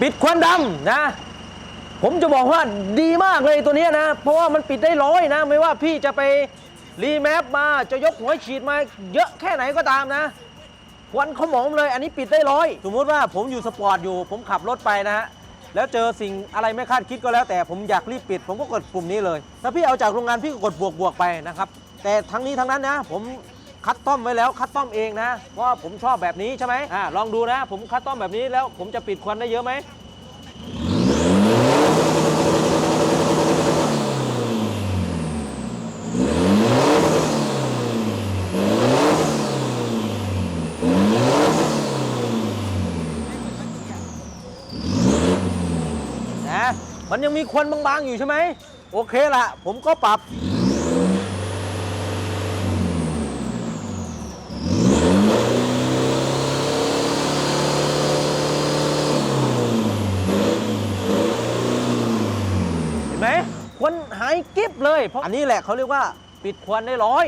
ปิดควันดำนะ ผมจะบอกว่าดีมากเลยตัวนี้นะ เพราะว่ามันปิดได้ร้อยนะ ไม่ว่าพี่จะไปรีแมปมาจะยกหัวฉีดมาเยอะแค่ไหนก็ตามนะควันขโมงเลย อันนี้ปิดได้ร้อยสมมติว่าผมอยู่สปอร์ตอยู่ ผมขับรถไปนะฮะแล้วเจอสิ่งอะไรไม่คาดคิดก็แล้ว แต่ผมอยากรีบปิด ผมก็กดปุ่มนี้เลย ถ้าพี่เอาจากโรงงานพี่ก็กดบวกบวกไปนะครับ แต่ทั้งนี้ทั้งนั้นนะ ผม คัดต้อมไว้แล้วคัดต้อมเองนะเพราะว่าผมชอบแบบนี้ใช่ไหมอ่าลองดูนะ ผมคัดต้อมแบบนี้แล้วผมจะปิดควันได้เยอะไหมนะมันยังมีควันบางๆอยู่ใช่ไหมโอเคละผมก็ปรับ เห็นไหม ควันหายกิ๊บเลย เพราะอันนี้แหละเขาเรียกว่าปิดควันได้ร้อย